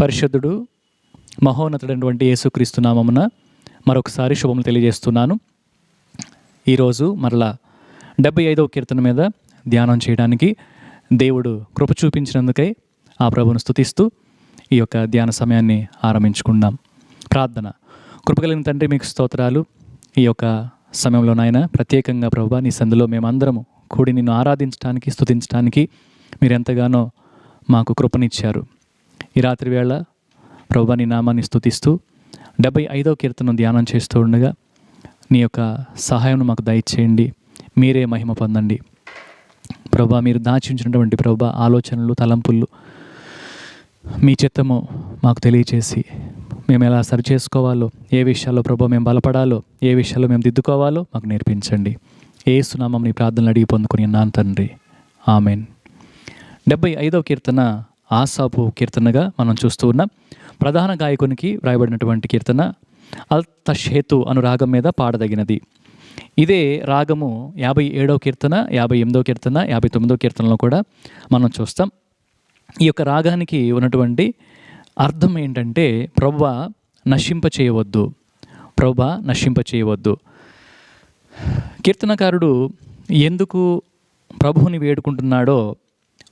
పరిశుద్ధుడు మహోన్నతుడైనటువంటి యేసుక్రీస్తు నామమున మరొకసారి శుభములు తెలియజేస్తున్నాను. ఈరోజు మరలా డెబ్బై ఐదవ కీర్తన మీద ధ్యానం చేయడానికి దేవుడు కృప చూపించినందుకై ఆ ప్రభును స్తుతిస్తూ ఈ యొక్క ధ్యాన సమయాన్ని ఆరంభించుకుందాం. ప్రార్థన. కృపగలిగిన తండ్రి మీకు స్తోత్రాలు. ఈ యొక్క సమయంలో నాయన ప్రత్యేకంగా ప్రభు నీ సందులో మేమందరము కూడి నిన్ను ఆరాధించడానికి స్థుతించడానికి మీరు ఎంతగానో మాకు కృపనిచ్చారు. ఈ రాత్రి వేళ ప్రభు నీ నామాన్ని స్థుతిస్తూ డెబ్బై ఐదో కీర్తన ధ్యానం చేస్తూ ఉండగా నీ యొక్క సహాయం మాకు దయచేయండి. మీరే మహిమ పొందండి. ప్రభా మీరు దాచించినటువంటి ప్రభా ఆలోచనలు తలంపులు మీ చిత్తము మాకు తెలియచేసి మేము ఎలా సరి చేసుకోవాలో ఏ విషయాల్లో ప్రభు మేము బలపడాలో ఏ విషయాల్లో మేము దిద్దుకోవాలో మాకు నేర్పించండి. ఏ సునామం నీ ప్రార్థనలు అడిగి పొందుకుని ఉన్నాను తండ్రి. ఆమెన్. డెబ్బై ఐదవ కీర్తన ఆసాపు కీర్తనగా మనం చూస్తూ ఉన్నాం. ప్రధాన గాయకునికి వ్రాయబడినటువంటి కీర్తన అల్ తషేతు అను రాగం మీద పాడదగినది. ఇదే రాగము యాభై ఏడవ కీర్తన యాభై ఎనిమిదవ కీర్తన యాభై తొమ్మిదవ కీర్తనలో కూడా మనం చూస్తాం. ఈ యొక్క రాగానికి ఉన్నటువంటి అర్థం ఏంటంటే ప్రభు నశింప చేయవద్దు. ప్రభు నశింప చేయవద్దు. కీర్తనకారుడు ఎందుకు ప్రభువుని వేడుకుంటున్నాడో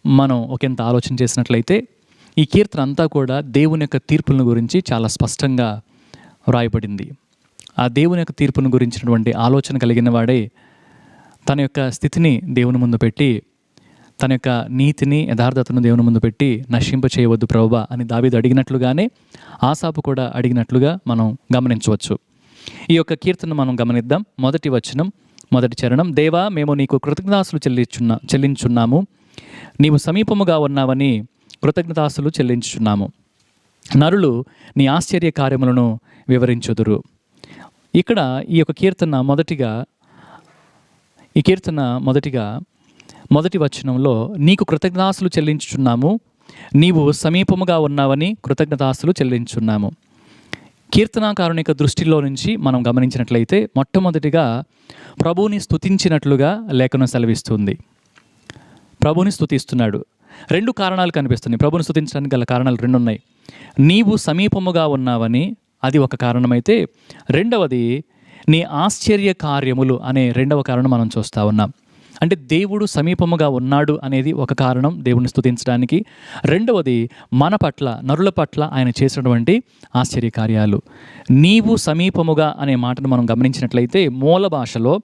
మనం ఒకంత ఆలోచన చేసినట్లయితే ఈ కీర్తన అంతా కూడా దేవుని యొక్క తీర్పులను గురించి చాలా స్పష్టంగా వ్రాయబడింది. ఆ దేవుని యొక్క తీర్పును గురించినటువంటి ఆలోచన కలిగిన వాడే తన యొక్క స్థితిని దేవుని ముందు పెట్టి తన యొక్క నీతిని యథార్థతను దేవుని ముందు పెట్టి నశింప చేయవద్దు ప్రభావ అని దావీదు అడిగినట్లుగానే ఆసాపు కూడా అడిగినట్లుగా మనం గమనించవచ్చు. ఈ యొక్క కీర్తన మనం గమనిద్దాం. మొదటి వచనం మొదటి చరణం దేవా మేము నీకు కృతజ్ఞతాసులు చెల్లించున్నా చెల్లించున్నాము. నీవు సమీపముగా ఉన్నావని కృతజ్ఞతాసులు చెల్లించుచున్నాము. నరులు నీ ఆశ్చర్య కార్యములను వివరించుదురు. ఇక్కడ ఈ యొక్క కీర్తన మొదటిగా ఈ కీర్తన మొదటిగా మొదటి వచనంలో నీకు కృతజ్ఞతాసులు చెల్లించుచున్నాము నీవు సమీపముగా ఉన్నావని కృతజ్ఞతాసులు చెల్లించున్నాము. కీర్తనాకారుని యొక్క దృష్టిలో నుంచి మనం గమనించినట్లయితే మొట్టమొదటిగా ప్రభువుని స్తుతించినట్లుగా లేఖనం సెలవిస్తుంది. ప్రభుని స్తుతిస్తున్నాడు. రెండు కారణాలు కనిపిస్తున్నాయి. ప్రభుని స్థుతించడానికి గల కారణాలు రెండు ఉన్నాయి నీవు సమీపముగా ఉన్నావని అది ఒక కారణమైతే రెండవది నీ ఆశ్చర్య కార్యములు అనే రెండవ కారణం మనం చూస్తూ ఉన్నాం. అంటే దేవుడు సమీపముగా ఉన్నాడు అనేది ఒక కారణం దేవుడిని స్తుతించడానికి. రెండవది మన పట్ల నరుల పట్ల ఆయన చేసినటువంటి ఆశ్చర్య కార్యాలు నీవు సమీపముగా అనే మాటను మనం గమనించినట్లయితే మూల భాషలో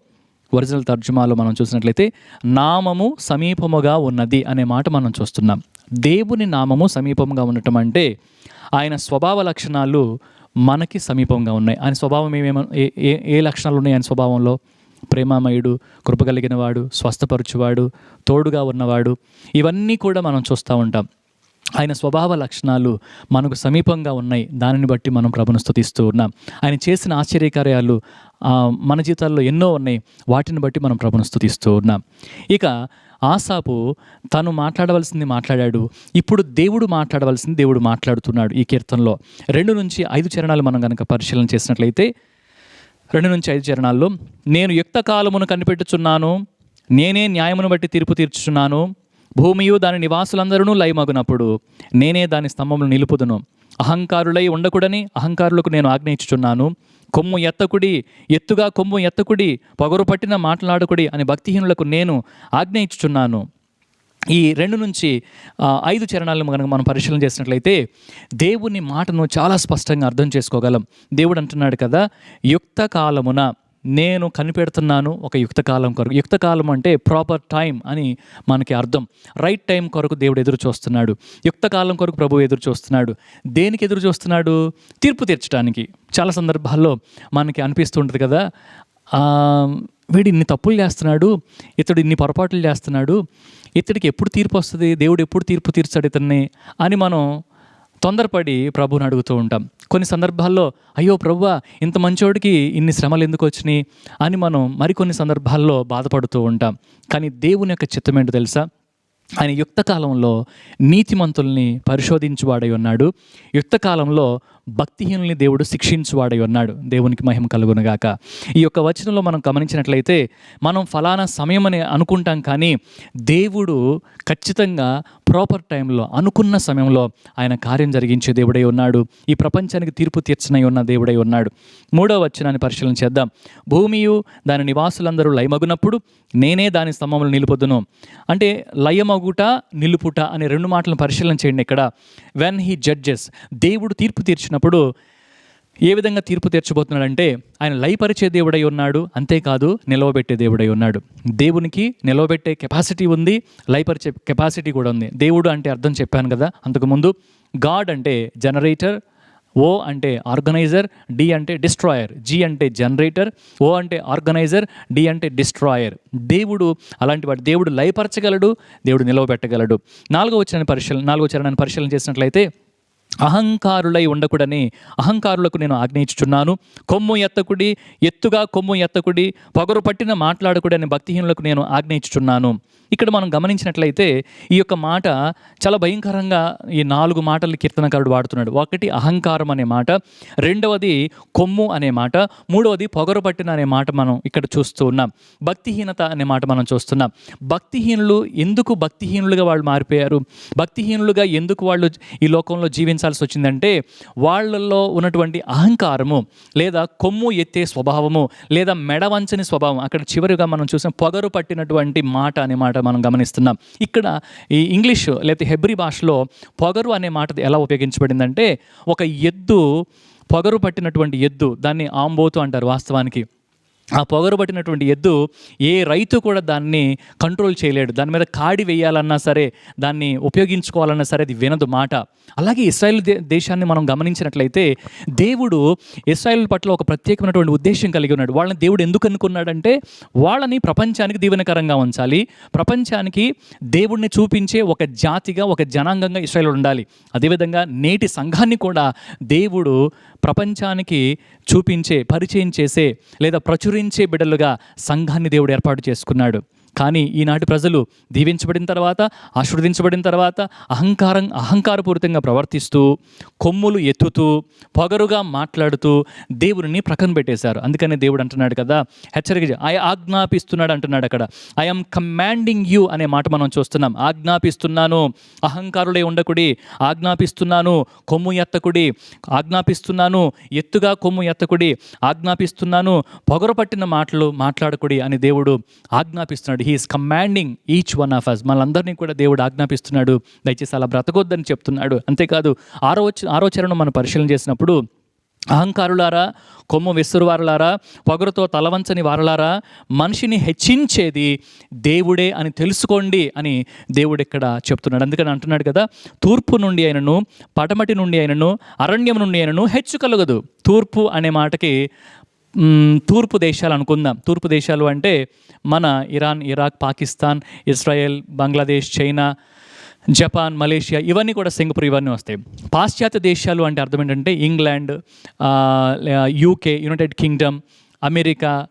ఒరిజినల్ తర్జుమాలో మనం చూసినట్లయితే నామము సమీపముగా ఉన్నది అనే మాట మనం చూస్తున్నాం. దేవుని నామము సమీపంగా ఉండటం అంటే ఆయన స్వభావ లక్షణాలు మనకి సమీపంగా ఉన్నాయి. ఆయన స్వభావం ఏమేమో ఏ ఏ ఏ లక్షణాలు ఉన్నాయి ఆయన స్వభావంలో? ప్రేమామయుడు కృప వాడు స్వస్థపరచువాడు తోడుగా ఉన్నవాడు ఇవన్నీ కూడా మనం చూస్తూ ఉంటాం. ఆయన స్వభావ లక్షణాలు మనకు సమీపంగా ఉన్నాయి. దానిని బట్టి మనం ప్రభును స్థుతిస్తూ ఉన్నాం. ఆయన చేసిన ఆశ్చర్యకార్యాలు మన జీవితాల్లో ఎన్నో ఉన్నాయి. వాటిని బట్టి మనం ప్రభును స్థుతిస్తూ ఉన్నాం. ఇక ఆసాపు తను మాట్లాడవలసింది మాట్లాడాడు. ఇప్పుడు దేవుడు మాట్లాడవలసింది దేవుడు మాట్లాడుతున్నాడు ఈ కీర్తనలో. రెండు నుంచి ఐదు చరణాలు మనం కనుక పరిశీలన చేసినట్లయితే రెండు నుంచి ఐదు చరణాల్లో నేను యుక్త కాలమును కనిపెట్టుచున్నాను నేనే న్యాయమును బట్టి తీర్పు తీర్చుచున్నాను భూమియు దాని నివాసులందరూ లయమగునప్పుడు నేనే దాని స్తంభములు నిలుపుదును. అహంకారులై ఉండకూడని అహంకారులకు నేను ఆజ్ఞయించుచున్నాను కొమ్ము ఎత్తకుడి ఎత్తుగా కొమ్ము ఎత్తకుడి పొగరు పట్టిన మాట్లాడకుడి అని భక్తిహీనులకు నేను ఆజ్ఞయించుచున్నాను ఈ రెండు నుంచి ఐదు చరణాలను కనుక మనం పరిశీలన చేసినట్లయితే దేవుని మాటను చాలా స్పష్టంగా అర్థం చేసుకోగలం. దేవుడు అంటున్నాడు కదా యుక్త కాలమున నేను కనిపెడుతున్నాను ఒక యుక్త కాలం కొరకు. యుక్త కాలం అంటే ప్రాపర్ టైం అని మనకి అర్థం. రైట్ టైం కొరకు దేవుడు ఎదురు చూస్తున్నాడు. యుక్త కాలం కొరకు ప్రభు ఎదురు చూస్తున్నాడు. దేనికి ఎదురు చూస్తున్నాడు? తీర్పు తీర్చడానికి. చాలా సందర్భాల్లో మనకి అనిపిస్తుంటుంది కదా వీడు ఇన్ని తప్పులు చేస్తున్నాడు ఇతడు ఇన్ని పొరపాట్లు చేస్తున్నాడు ఇతడికి ఎప్పుడు తీర్పు వస్తుంది? దేవుడు ఎప్పుడు తీర్పు తీర్చాడు ఇతన్ని? అని మనం తొందరపడి ప్రభుని అడుగుతూ ఉంటాం. కొన్ని సందర్భాల్లో అయ్యో ప్రభువా ఇంత మంచోడికి ఇన్ని శ్రమలు ఎందుకు వచ్చినాయి? అని మనం మరికొన్ని సందర్భాల్లో బాధపడుతూ ఉంటాం. కానీ దేవుని యొక్క చిత్తం ఏంటో తెలుసా? ఆయన యుక్త కాలంలో నీతిమంతుల్ని పరిశోధించువాడై ఉన్నాడు. యుక్త కాలంలో భక్తిహీనుల్ని దేవుడు శిక్షించువాడై ఉన్నాడు. దేవునికి మహిమ కలుగునుగాక ఈ యొక్క వచనంలో మనం గమనించినట్లయితే మనం ఫలానా సమయం అని అనుకుంటాం కానీ దేవుడు ఖచ్చితంగా ప్రాపర్ టైంలో అనుకున్న సమయంలో ఆయన కార్యం జరిగించే దేవుడై ఉన్నాడు. ఈ ప్రపంచానికి తీర్పు తీర్చనై ఉన్న దేవుడై ఉన్నాడు. మూడవ వచనాన్ని పరిశీలన చేద్దాం. భూమియు దాని నివాసులందరూ లయమగునప్పుడు నేనే దాని స్తంభములు నిలుపొద్దును అంటే లయమగుట నిలుపుట అనే రెండు మాటలను పరిశీలన చేయండి ఇక్కడ. వెన్ హీ జడ్జెస్ దేవుడు తీర్పు తీర్చిన తీర్చినప్పుడు ఏ విధంగా తీర్పు తీర్చబోతున్నాడంటే ఆయన లయపరిచే దేవుడై ఉన్నాడు అంతేకాదు నిలవబెట్టే దేవుడై ఉన్నాడు. దేవునికి నిలవబెట్టే కెపాసిటీ ఉంది లయపరిచే కెపాసిటీ కూడా ఉంది. దేవుడు అంటే అర్థం చెప్పాను కదా అంతకుముందు గాడ్ అంటే జనరేటర్ ఓ అంటే ఆర్గనైజర్ డి అంటే డిస్ట్రాయర్ జి అంటే జనరేటర్ ఓ అంటే ఆర్గనైజర్ డి అంటే డిస్ట్రాయర్. దేవుడు అలాంటి వాడు దేవుడు లయపరచగలడు దేవుడు నిలవబెట్టగలడు. నాలుగో వచ్చిన పరిశీలన నాలుగో చరణాన్ని పరిశీలన చేసినట్లయితే అహంకారులై ఉండకుడని అహంకారులకు నేను ఆజ్ఞయించుచున్నాను. కొమ్ము ఎత్తకుడి ఎత్తుగా కొమ్ము ఎత్తకుడి పొగరు పట్టిన మాట్లాడకుడని భక్తిహీనులకు నేను ఆజ్ఞయించుచున్నాను. ఇక్కడ మనం గమనించినట్లయితే ఈ యొక్క మాట చాలా భయంకరంగా ఈ నాలుగు మాటలు కీర్తనకారుడు వాడుతున్నాడు. ఒకటి అహంకారం అనే మాట రెండవది కొమ్ము అనే మాట మూడవది పొగరు పట్టిన అనే మాట మనం ఇక్కడ చూస్తూ ఉన్నాం. భక్తిహీనత అనే మాట మనం చూస్తున్నాం. భక్తిహీనులు ఎందుకు భక్తిహీనులుగా వాళ్ళు మారిపోయారు? భక్తిహీనులుగా ఎందుకు వాళ్ళు ఈ లోకంలో జీవించాల్సి వచ్చిందంటే వాళ్ళల్లో ఉన్నటువంటి అహంకారము లేదా కొమ్ము ఎత్తే స్వభావము లేదా మెడవంచని స్వభావం అక్కడ చివరిగా మనం చూసిన పొగరు పట్టినటువంటి మాట అనే మాట మనం గమనిస్తున్నాం. ఇక్కడ ఈ ఇంగ్లీష్ లేకపోతే హెబ్రి భాషలో పొగరు అనే మాట ఎలా ఉపయోగించబడిందంటే ఒక ఎద్దు పొగరు పట్టినటువంటి ఎద్దు దాన్ని ఆంబోతు అంటారు వాస్తవానికి. ఆ పొగరబట్టినటువంటి ఎద్దు ఏ రైతు కూడా దాన్ని కంట్రోల్ చేయలేడు. దాని మీద కాడి వేయాలన్నా సరే దాన్ని ఉపయోగించుకోవాలన్నా సరే అది వినదు మాట. అలాగే ఇస్రాయల్ దే దేశాన్ని మనం గమనించినట్లయితే దేవుడు ఇస్రాయల్ పట్ల ఒక ప్రత్యేకమైనటువంటి ఉద్దేశం కలిగి ఉన్నాడు. వాళ్ళని దేవుడు ఎందుకు అనుకున్నాడంటే వాళ్ళని ప్రపంచానికి దీవెనకరంగా ఉంచాలి. ప్రపంచానికి దేవుడిని చూపించే ఒక జాతిగా ఒక జనాంగంగా ఇస్రాయల్ ఉండాలి. అదేవిధంగా నేటి సంఘాన్ని కూడా దేవుడు ప్రపంచానికి చూపించే పరిచయం చేసే లేదా ప్రచురి అనుసరించే బిడ్డలుగా సంఘాన్ని దేవుడు ఏర్పాటు చేసుకున్నాడు. కానీ ఈనాటి ప్రజలు దీవించబడిన తర్వాత ఆశీర్వదించబడిన తర్వాత అహంకారం అహంకారపూరితంగా ప్రవర్తిస్తూ కొమ్ములు ఎత్తుతూ పొగరుగా మాట్లాడుతూ దేవుడిని ప్రక్కన పెట్టేశారు. అందుకనే దేవుడు అంటున్నాడు కదా హెచ్చరిక ఐ ఆజ్ఞాపిస్తున్నాడు అంటున్నాడు అక్కడ. ఐఎమ్ కమాండింగ్ యూ అనే మాట మనం చూస్తున్నాం. ఆజ్ఞాపిస్తున్నాను అహంకారులే ఉండకుడి ఆజ్ఞాపిస్తున్నాను కొమ్ము ఎత్తకుడి ఆజ్ఞాపిస్తున్నాను ఎత్తుగా కొమ్ము ఎత్తకుడి ఆజ్ఞాపిస్తున్నాను పొగరు పట్టిన మాటలు మాట్లాడకుడి అని దేవుడు ఆజ్ఞాపిస్తున్నాడు. He's commanding each one of us మనందరినీ కూడా దేవుడు ఆజ్ఞాపిస్తున్నాడు. దయచేసి అలా బ్రతకొద్దని చెప్తున్నాడు. అంతేకాదు ఆరో ఆరోచరణను మనం పరిశీలన చేసినప్పుడు అహంకారులారా కొమ్ము విసురువారులారా పొగరుతో తలవంచని వారలారా మనిషిని హెచ్చించేది దేవుడే అని తెలుసుకోండి అని దేవుడు ఇక్కడ చెప్తున్నాడు. అందుకని అంటున్నాడు కదా తూర్పు నుండి అయినను పడమటి నుండి అయినను అరణ్యం నుండి అయినను హెచ్చు కలగదు తూర్పు అనే మాటకి తూర్పు దేశాలు అనుకుందాం. తూర్పు దేశాలు అంటే మన Iran Iraq Pakistan Israel Bangladesh China Japan Malaysia ఇవన్నీ కూడా సింగపూర్ ఇవన్నీ వస్తాయి. పాశ్చాత్య దేశాలు అంటే అర్థం ఏంటంటే England UK United Kingdom America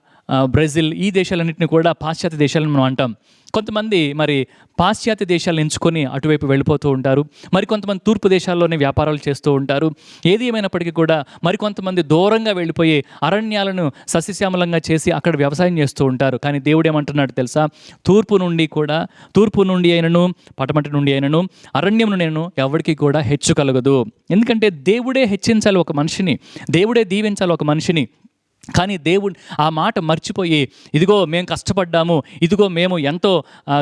Brazil ఈ దేశాలన్నింటినీ కూడా పాశ్చాత్య దేశాలను మనం అంటాం. కొంతమంది మరి పాశ్చాత్య దేశాలను ఎంచుకొని అటువైపు వెళ్ళిపోతూ ఉంటారు. మరి కొంతమంది తూర్పు దేశాల్లోనే వ్యాపారాలు చేస్తూ ఉంటారు. ఏది ఏమైనప్పటికీ కూడా మరికొంతమంది దూరంగా వెళ్ళిపోయి అరణ్యాలను సస్యశ్యామలంగా చేసి అక్కడ వ్యవసాయం చేస్తూ ఉంటారు. కానీ దేవుడు ఏమంటున్నాడు తెలుసా? తూర్పు నుండి కూడా తూర్పు నుండి అయినను పటమటి నుండి అయినను అరణ్యం నేను ఎవరికి కూడా హెచ్చు కలగదు. ఎందుకంటే దేవుడే హెచ్చించాలి ఒక మనిషిని. దేవుడే దీవించాలి ఒక మనిషిని. కానీ దేవుడు ఆ మాట మర్చిపోయి ఇదిగో మేము కష్టపడ్డాము ఇదిగో మేము ఎంతో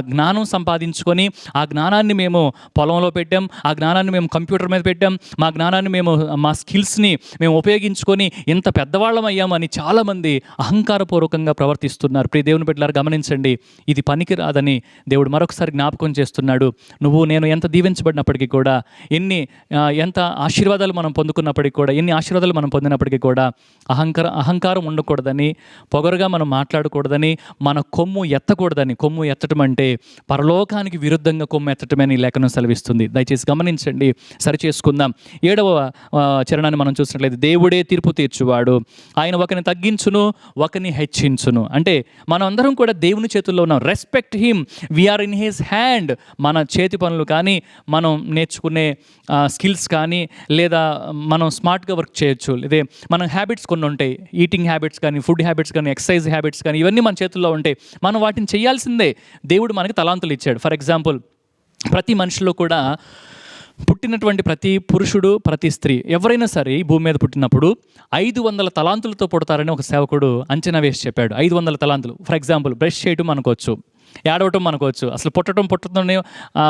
జ్ఞానం సంపాదించుకొని ఆ జ్ఞానాన్ని మేము పొలంలో పెట్టాం ఆ జ్ఞానాన్ని మేము కంప్యూటర్ మీద పెట్టాం మా జ్ఞానాన్ని మేము మా స్కిల్స్ని మేము ఉపయోగించుకొని ఇంత పెద్దవాళ్ళం అయ్యామని చాలామంది అహంకారపూర్వకంగా ప్రవర్తిస్తున్నారు. ప్రియ దేవుని బిడ్డలారు గమనించండి ఇది పనికి రాదని దేవుడు మరొకసారి జ్ఞాపకం చేస్తున్నాడు. నువ్వు నేను ఎంత దీవించబడినప్పటికీ కూడా ఎన్ని ఎంత ఆశీర్వాదాలు మనం పొందుకున్నప్పటికీ కూడా ఎన్ని ఆశీర్వాదాలు మనం పొందినప్పటికీ కూడా అహంకార అహంకార అహంకారం ఉండకూడదని పొగరుగా మనం మాట్లాడకూడదని మన కొమ్ము ఎత్తకూడదని. కొమ్ము ఎత్తటం అంటే పరలోకానికి విరుద్ధంగా కొమ్ము ఎత్తటమని ఈ లేఖనం సెలవిస్తుంది. దయచేసి గమనించండి. సరి చేసుకుందాం ఏడవ చరణాన్ని మనం చూసినట్లయితే దేవుడే తీర్పు తీర్చువాడు. ఆయన ఒకరిని తగ్గించును ఒకరిని హెచ్చించును. అంటే మనం అందరం కూడా దేవుని చేతుల్లో ఉన్నాం. Respect him we are in his hand మన చేతి పనులు కానీ మనం నేర్చుకునే స్కిల్స్ కానీ లేదా మనం స్మార్ట్గా వర్క్ చేయొచ్చు. లేదా మనం హ్యాబిట్స్ కొన్ని ఉంటాయి. ఈటింగ్ హ్యాబిట్స్ కానీ ఫుడ్ హ్యాబిట్స్ కానీ ఎక్సర్సైజ్ హ్యాబిట్స్ కానీ ఇవన్నీ మన చేతుల్లో ఉంటాయి మనం వాటిని చేయాల్సిందే. దేవుడు మనకి తలాంతులు ఇచ్చాడు. ఫర్ ఎగ్జాంపుల్ ప్రతి మనిషిలో కూడా పుట్టినటువంటి ప్రతి పురుషుడు ప్రతి స్త్రీ ఎవరైనా సరే ఈ భూమి మీద పుట్టినప్పుడు ఐదు వందల తలాంతులతో పుడతారని ఒక సేవకుడు అంచనా వేసి చెప్పాడు. ఐదు వందల తలాంతులు. ఫర్ ఎగ్జాంపుల్ బ్రష్ చేయటం అనుకోవచ్చు ఏడవటం అనుకోవచ్చు. అసలు పుట్టడం పుట్టతోనే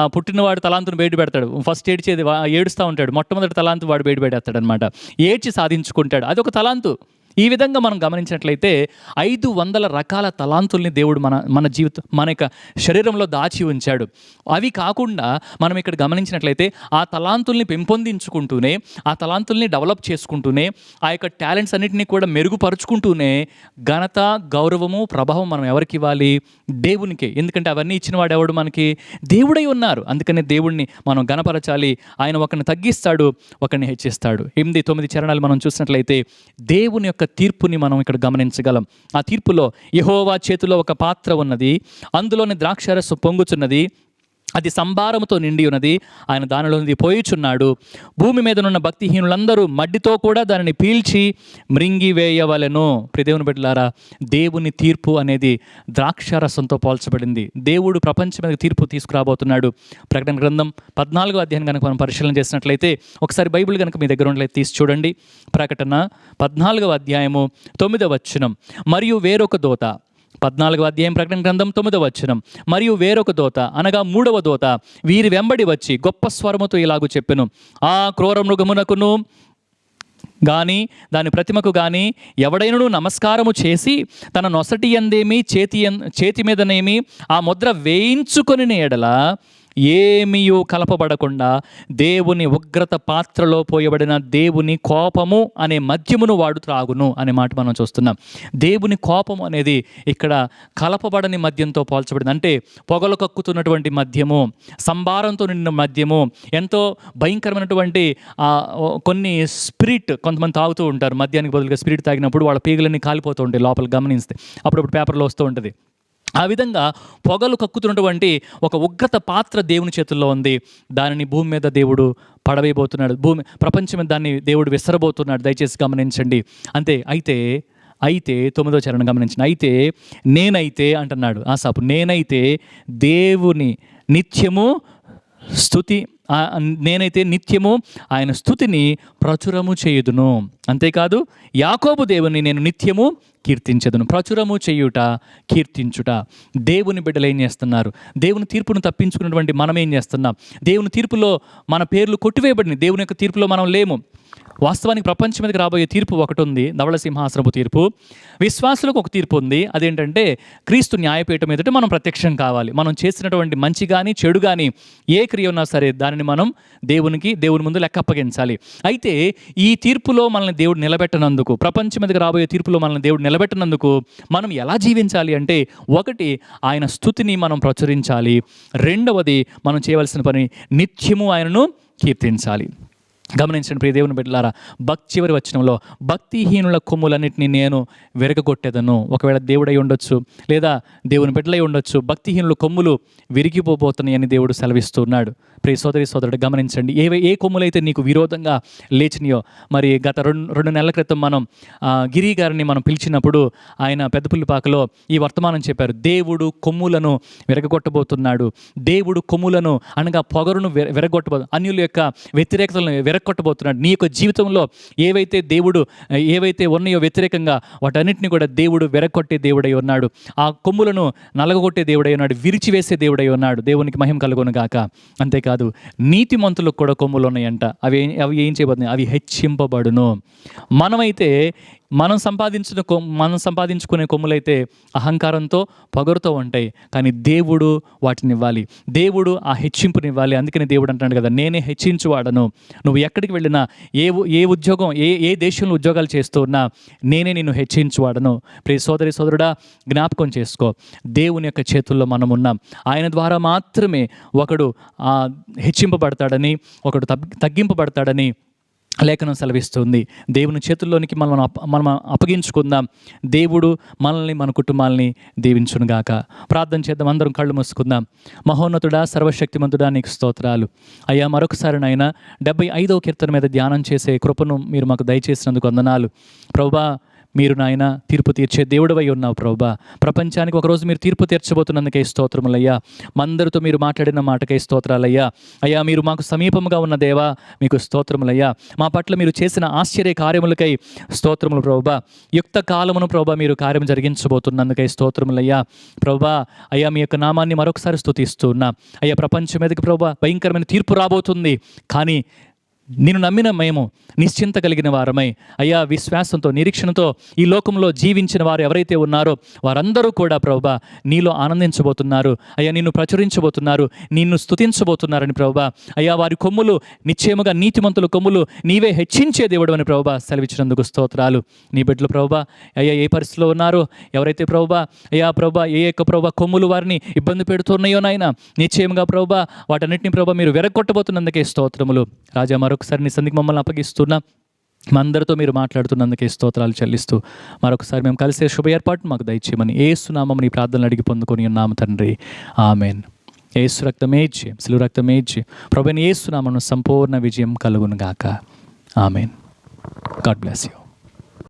పుట్టినవాడు తలాంతును బయట పెడతాడు. ఫస్ట్ ఏడ్చేది ఏడుస్తూ ఉంటాడు. మొట్టమొదటి తలాంతు వాడు బయట పెడతాడు అనమాట ఏడ్చి సాధించుకుంటాడు. అది ఒక తలాంతు. ఈ విధంగా మనం గమనించినట్లయితే ఐదు వందల రకాల తలాంతుల్ని దేవుడు మన మన జీవితం మన యొక్క శరీరంలో దాచి ఉంచాడు. అవి కాకుండా మనం ఇక్కడ గమనించినట్లయితే ఆ తలాంతుల్ని పెంపొందించుకుంటూనే ఆ తలాంతుల్ని డెవలప్ చేసుకుంటూనే ఆ యొక్క టాలెంట్స్ అన్నిటినీ కూడా మెరుగుపరుచుకుంటూనే ఘనత గౌరవము ప్రభావం మనం ఎవరికి ఇవ్వాలి? దేవునికే. ఎందుకంటే అవన్నీ ఇచ్చిన వాడు ఎవడు మనకి? దేవుడై ఉన్నారు. అందుకనే దేవుడిని మనం గణపరచాలి ఆయన ఒకరిని తగ్గిస్తాడు ఒకరిని హెచ్చిస్తాడు. ఎనిమిది తొమ్మిది చరణాలు మనం చూసినట్లయితే దేవుని యొక్క తీర్పుని మనం ఇక్కడ గమనించగలం. ఆ తీర్పులో యహోవా చేతిలో ఒక పాత్ర ఉన్నది. అందులోని ద్రాక్షరస్సు పొంగుచున్నది. అది సంభారముతో నిండి ఉన్నది. ఆయన దానిలోనిది పోయిచున్నాడు. భూమి మీద ఉన్న భక్తిహీనులందరూ మడ్డితో కూడా దానిని పీల్చి మృంగివేయవలెను. ప్రదేవుని ప్రిదేవుని బిడ్డలారా దేవుని తీర్పు అనేది ద్రాక్షారసంతో పోల్చబడింది. దేవుడు ప్రపంచం మీద తీర్పు తీసుకురాబోతున్నాడు. ప్రకటన గ్రంథం పద్నాలుగో అధ్యాయం కనుక మనం పరిశీలన చేసినట్లయితే ఒకసారి బైబిల్ కనుక మీ దగ్గర ఉండలేదు తీసి చూడండి. ప్రకటన పద్నాలుగవ అధ్యాయము తొమ్మిదవ వచనం. మరియు వేరొక దోత పద్నాలుగు అధ్యాయం ప్రకటన గ్రంథం తొమ్మిదవ వచనం. మరియు వేరొక దోత అనగా మూడవ దోత వీరి వెంబడి వచ్చి గొప్ప స్వరముతో ఇలాగూ చెప్పెను. ఆ క్రూర మృగమునకును కానీ దాని ప్రతిమకు కానీ ఎవడైనను నమస్కారము చేసి తన నొసటి ఎందేమి చేతి ఎన్- చేతి మీదనేమి ఆ ముద్ర వేయించుకొని ఎడల ఏమీయూ కలపబడకుండా దేవుని ఉగ్రత పాత్రలో పోయబడిన దేవుని కోపము అనే మద్యమును వాడు త్రాగును అనే మాట మనం చూస్తున్నాం. దేవుని కోపం అనేది ఇక్కడ కలపబడని మద్యంతో పోల్చబడింది. అంటే పొగలు కక్కుతున్నటువంటి మద్యము సంభారంతో నిండిన మద్యము ఎంతో భయంకరమైనటువంటి కొన్ని స్పిరిట్ కొంతమంది తాగుతూ ఉంటారు. మద్యానికి బదులుగా స్పిరిట్ తాగినప్పుడు వాళ్ళ పీగలన్నీ కాలిపోతూ ఉంటాయి లోపల గమనిస్తే. అప్పుడప్పుడు పేపర్లో వస్తూ ఉంటుంది. ఆ విధంగా పొగలు కక్కుతున్నటువంటి ఒక ఉగ్రత పాత్ర దేవుని చేతుల్లో ఉంది. దానిని భూమి మీద దేవుడు పడవేయబోతున్నాడు. భూమి ప్రపంచం మీద దాన్ని దేవుడు విసరబోతున్నాడు. దయచేసి గమనించండి. అంతే అయితే అయితే తొమ్మిదో చరణ గమనించిన అయితే నేనైతే అంటున్నాడు. ఆసాపు నేనైతే దేవుని నిత్యము స్థుతి నేనైతే నిత్యము ఆయన స్థుతిని ప్రచురము చేయుదును. అంతేకాదు యాకోబు దేవుని నేను నిత్యము కీర్తించదును. ప్రచురము చేయుట కీర్తించుట. దేవుని బిడ్డలు ఏం చేస్తున్నారు? దేవుని తీర్పును తప్పించుకున్నటువంటి మనం ఏం చేస్తున్నాం? దేవుని తీర్పులో మన పేర్లు కొట్టివేయబడినాయి. దేవుని యొక్క తీర్పులో మనం లేము. వాస్తవానికి ప్రపంచం మీదకి రాబోయే తీర్పు ఒకటి ఉంది. ధవళసింహాసనపు తీర్పు. విశ్వాసులకు ఒక తీర్పు ఉంది. అదేంటంటే క్రీస్తు న్యాయపీఠం ఎదుట మనం ప్రత్యక్షం కావాలి. మనం చేసినటువంటి మంచి కానీ చెడు కానీ ఏ క్రియ ఉన్నా సరే దానిని మనం దేవునికి దేవుని ముందు లెక్క అప్పగించాలి. అయితే ఈ తీర్పులో మనల్ని దేవుడు నిలబెట్టనందుకు ప్రపంచం మీదకి రాబోయే తీర్పులో మనల్ని దేవుడు నిలబెట్టనందుకు మనం ఎలా జీవించాలి అంటే ఒకటి ఆయన స్థుతిని మనం ప్రచురించాలి. రెండవది మనం చేయవలసిన పని నిత్యము ఆయనను కీర్తించాలి. గమనించండి ప్రియ దేవుని బిడ్డలారా భక్తి చివరి వచనంలో భక్తిహీనుల కొమ్ములన్నింటినీ నేను విరగగొట్టేదను. ఒకవేళ దేవుడై ఉండొచ్చు లేదా దేవుని బిడ్డలై ఉండొచ్చు భక్తిహీనుల కొమ్ములు విరిగిపోబోతున్నాయని దేవుడు సెలవిస్తున్నాడు. ప్రియ సోదరి సోదరుడు గమనించండి ఏ ఏ కొమ్ములైతే నీకు విరోధంగా లేచినాయో మరి గత రెండు రెండు నెలల క్రితం మనం గిరి గారిని మనం పిలిచినప్పుడు ఆయన పెద్దపుల్లిపాకలో ఈ వర్తమానం చెప్పారు దేవుడు కొమ్ములను విరగొట్టబోతున్నాడు దేవుడు కొమ్ములను అనగా పొగరును విరగొట్టబో అన్యుల యొక్క వ్యతిరేకతలను విరక్కొట్టబోతున్నాడు. నీ యొక్క జీవితంలో ఏవైతే దేవుడు ఏవైతే ఉన్నాయో వ్యతిరేకంగా వాటన్నిటిని కూడా దేవుడు విరక్కొట్టే దేవుడై ఉన్నాడు. ఆ కొమ్ములను నలగొట్టే దేవుడై ఉన్నాడు. విరిచివేసే దేవుడై ఉన్నాడు. దేవునికి మహిమ కలుగును గాక. అంతేకాదు నీతిమంతులకు కూడా కొమ్ములు ఉన్నాయంట. అవి అవి ఏం చేయబోతున్నాయి అవి హెచ్చింపబడును. మనమైతే మనం సంపాదించిన కొ మనం సంపాదించుకునే కొమ్ములైతే అహంకారంతో పొగరుతో ఉంటాయి. కానీ దేవుడు వాటిని ఇవ్వాలి దేవుడు ఆ హెచ్చింపునివ్వాలి. అందుకని దేవుడు అంటాడు కదా నేనే హెచ్చించువాడను. నువ్వు ఎక్కడికి వెళ్ళినా ఏ ఏ ఉద్యోగం ఏ ఏ దేశంలో ఉద్యోగాలు చేస్తూ ఉన్నా నేనే నిన్ను హెచ్చించువాడను. ప్రియ సోదరి సోదరుడా జ్ఞాపకం చేసుకో. దేవుని యొక్క చేతుల్లో మనం ఉన్నాం. ఆయన ద్వారా మాత్రమే ఒకడు హెచ్చింపబడతాడని ఒకడు తగ్ తగ్గింపబడతాడని లేఖనం సెలవిస్తుంది. దేవుని చేతుల్లోనికి మనం అప్ప- మనం అప్పగించుకుందాం. దేవుడు మనల్ని మన కుటుంబాలని దీవించునుగాక. ప్రార్థన చేద్దాం అందరం కళ్ళు మూసుకుందాం. మహోన్నతుడా సర్వశక్తిమంతుడా నీకు స్తోత్రాలు. అయ్యా మరొకసారి నాయన డెబ్బై ఐదవ కీర్తన మీద ధ్యానం చేసే కృపను మీరు మాకు దయచేసినందుకు వందనాలు. ప్రభా మీరు నాయన తీర్పు తీర్చే దేవుడవై ఉన్నావు ప్రభా. ప్రపంచానికి ఒకరోజు మీరు తీర్పు తీర్చబోతున్నందుకే స్తోత్రములయ్యా. మందరితో మీరు మాట్లాడిన మాటకే స్తోత్రాలయ్యా. అయ్యా మీరు మాకు సమీపముగా ఉన్న దేవా మీకు స్తోత్రములయ్యా. మా పట్ల మీరు చేసిన ఆశ్చర్య కార్యములకై స్తోత్రములు ప్రభా. యుక్త కాలమును ప్రభా మీరు కార్యం జరిగించబోతున్నందుకై స్తోత్రములయ్యా. ప్రభా అయ్యా మీ యొక్క నామాన్ని మరొకసారి స్తుతిస్తూ ఉన్నా. అయ్యా ప్రపంచం మీదకి ప్రభా భయంకరమైన తీర్పు రాబోతుంది. కానీ నిన్ను నమ్మిన మేము నిశ్చింత కలిగిన వారమై అయ్యా విశ్వాసంతో నిరీక్షణతో ఈ లోకంలో జీవించిన వారు ఎవరైతే ఉన్నారో వారందరూ కూడా ప్రభా నీలో ఆనందించబోతున్నారు. అయ్యా నిన్ను ప్రచురించబోతున్నారు నిన్ను స్తుతించబోతున్నారని ప్రభా అయ్యా వారి కొమ్ములు నిశ్చయముగా నీతిమంతుల కొమ్ములు నీవే హెచ్చించే దేవుడు అని ప్రభా సెలవిచ్చినందుకు స్తోత్రాలు. నీ బిడ్డలు ప్రభా అయ్యా ఏ పరిస్థితిలో ఉన్నారో ఎవరైతే ప్రభా అయ్యా ప్రభా ఏ యొక్క ప్రభా కొమ్ములు వారిని ఇబ్బంది పెడుతున్నాయో నాయన నిశ్చయముగా ప్రభా వాటన్నిటిని ప్రభా మీరు వెరగొట్టబోతున్నందుకే స్తోత్రములు. రాజా మరొకసారి నీ సందికి మమ్మల్ని అప్పగిస్తున్నా మా అందరితో మీరు మాట్లాడుతున్నందుకే స్తోత్రాలు చెల్లిస్తూ మరొకసారి మేము కలిసే శుభ ఏర్పాటు మాకు దయచేయమని ఏసునామం నీ ప్రార్థనలు అడిగి పొందుకొని ఉన్నాము తండ్రి. ఆమెన్. ఏసు రక్తమే జయం సిలువ ప్రభుని ఏసునామను సంపూర్ణ విజయం కలుగును గాక. ఆమెన్. God bless you.